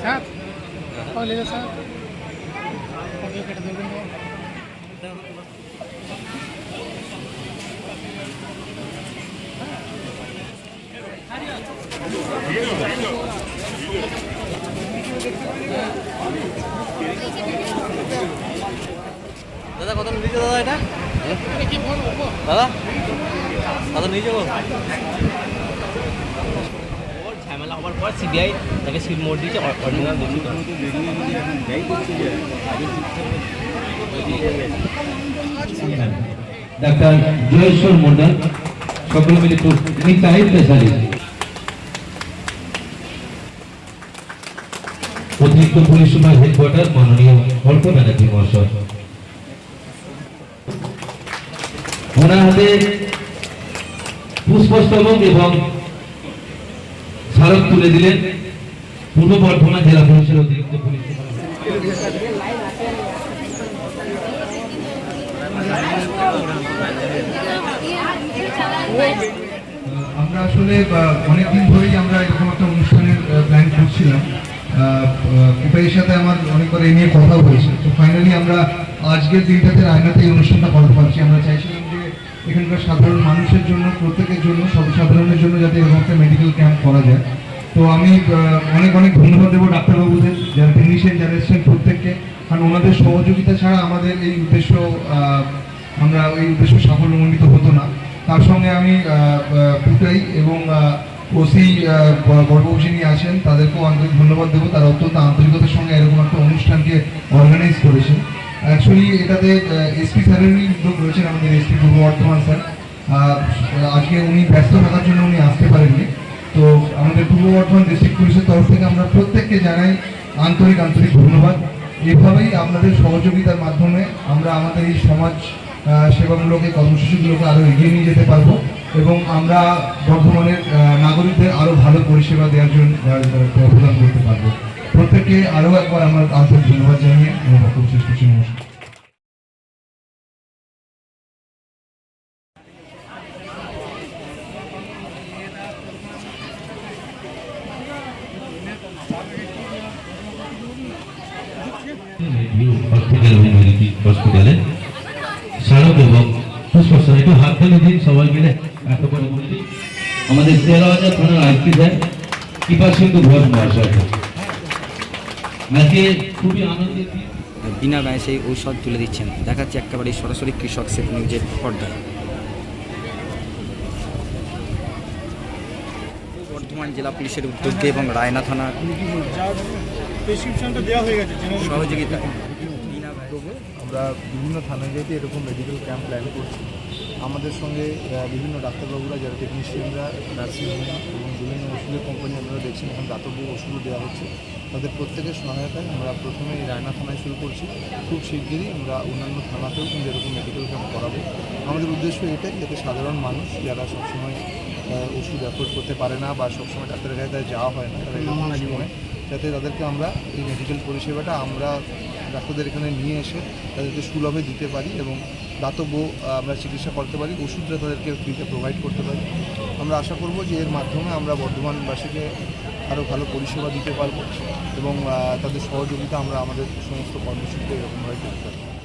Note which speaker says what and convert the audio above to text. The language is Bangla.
Speaker 1: স্যার? স্যার? ওকে কেটে দেবেন?
Speaker 2: দাদা কত নিয়েছে দাদা এটা? দাদা কত নিয়েছে পর সিবিআই তাকে সিট মোড় দিয়েছে অরিজিনাল দোষী
Speaker 3: ডাক্তার জয়েশ্বর মন্ডল সকলে মিলে একটু নিচাই পেশারি অতিরিক্ত পুলিশ সুপার হেডকোয়ার্টার মাননীয় অল্প ব্যানার্জি মহাশয়। ওনার হাতে পুষ্পস্তবক এবং স্মারক তুলে দিলেন। পূর্ব বর্ধমান জেলা পুলিশের অতিরিক্ত পুলিশ
Speaker 4: আমরা আসলে অনেকদিন ধরেই আমরা এরকম একটা অনুষ্ঠানের প্ল্যান করছিলাম। কুপাইয়ের সাথে আমার অনেকবার এই নিয়ে কথা হয়েছে। তো ফাইনালি আমরা আজকের দিনটাতে রায়নাতে এই অনুষ্ঠানটা করতে পারছি। আমরা চাইছিলাম এখানকার সাধারণ মানুষের জন্য, প্রত্যেকের জন্য, সব সাধারণের জন্য যাতে এরকম একটা মেডিকেল ক্যাম্প করা যায়। তো আমি অনেক অনেক ধন্যবাদ দেবো ডাক্তারবাবুদের, যারা টেকনিশিয়ান যারা এসেছেন প্রত্যেককে। কারণ ওনাদের সহযোগিতা ছাড়া আমাদের এই উদ্দেশ্য আমরা এই উদ্দেশ্য সাফল্যমণ্ডিত হতো না। তার সঙ্গে আমি পুটাই এবং ওসি যিনি আছেন, তাদেরকেও আন্তরিক ধন্যবাদ দেবো। তারা অত্যন্ত আন্তরিকতার সঙ্গে এরকম একটা অনুষ্ঠানকে অর্গানাইজ করেছেন। অ্যাকচুয়ালি এটাতে এসপি স্যারেরই উদ্যোগ রয়েছেন আমাদের এসপি পূর্ব বর্ধমান স্যার আজকে উনি ব্যস্ত থাকার জন্য উনি আসতে পারেননি। তো আমাদের পূর্ব বর্ধমান ডিস্ট্রিক্ট পুলিশের তরফ থেকে আমরা প্রত্যেককে জানাই আন্তরিক আন্তরিক ধন্যবাদ। এভাবেই আপনাদের সহযোগিতার মাধ্যমে আমরা আমাদের এই সমাজ এই কর্মসূচিগুলোকে আরও এগিয়ে নিয়ে যেতে পারব এবং আমরা বর্ধমানের নাগরিকদের আরও ভালো পরিষেবা দেওয়ার জন্য প্রদান করতে পারব। প্রত্যেককে আরও একবার আমার আন্তরিক ধন্যবাদ জানিয়ে আমি বক্তব্য শেষ করছি নমস্কার
Speaker 5: বিনা ব্যয় সেই ঔষধ তুলে দিচ্ছেন। দেখাচ্ছে একেবারে সরাসরি কৃষক সেট নিউজের পর্দায়। বর্ধমান জেলা পুলিশের উদ্যোগে এবং রায়না থানার
Speaker 1: প্রেসক্রিপশনটা দেওয়া হয়ে গেছে
Speaker 5: সহযোগিতা।
Speaker 6: আমরা বিভিন্ন থানায় যেতে এরকম মেডিকেল ক্যাম্প প্ল্যান করছি আমাদের সঙ্গে বিভিন্ন ডাক্তারবাবুরা যারা টেকনিশিয়ানরা নার্সিংহোম এবং বিভিন্ন ওষুধের কোম্পানি আপনারা দেখছেন এখন দাতব্য ওষুধও দেওয়া হচ্ছে। তাদের প্রত্যেকের সহায়তায় আমরা প্রথমে এই রায়না থানায় শুরু করছি। খুব শিগগিরই আমরা অন্যান্য থানাতেও কিন্তু এরকম মেডিকেল ক্যাম্প করাবো। আমাদের উদ্দেশ্য এটাই যাতে সাধারণ মানুষ যারা সবসময় ওষুধ অ্যাফোর্ড করতে পারে না বা সবসময় ডাক্তারের কাছে যাওয়া হয় না তারা এরকম সময় যাতে তাদেরকে আমরা এই মেডিকেল পরিষেবাটা আমরা ডাক্তারদের এখানে নিয়ে এসে তাদেরকে সুলভে দিতে পারি এবং দাতব্য আমরা চিকিৎসা করতে পারি, ওষুধটা তাদেরকে ফ্রিতে প্রোভাইড করতে পারি। আমরা আশা করব যে এর মাধ্যমে আমরা বর্ধমানবাসীকে আরও ভালো পরিষেবা দিতে পারব এবং তাদের সহযোগিতা আমরা আমাদের সমস্ত কর্মসূচিতে এরকমভাবে করতে পারি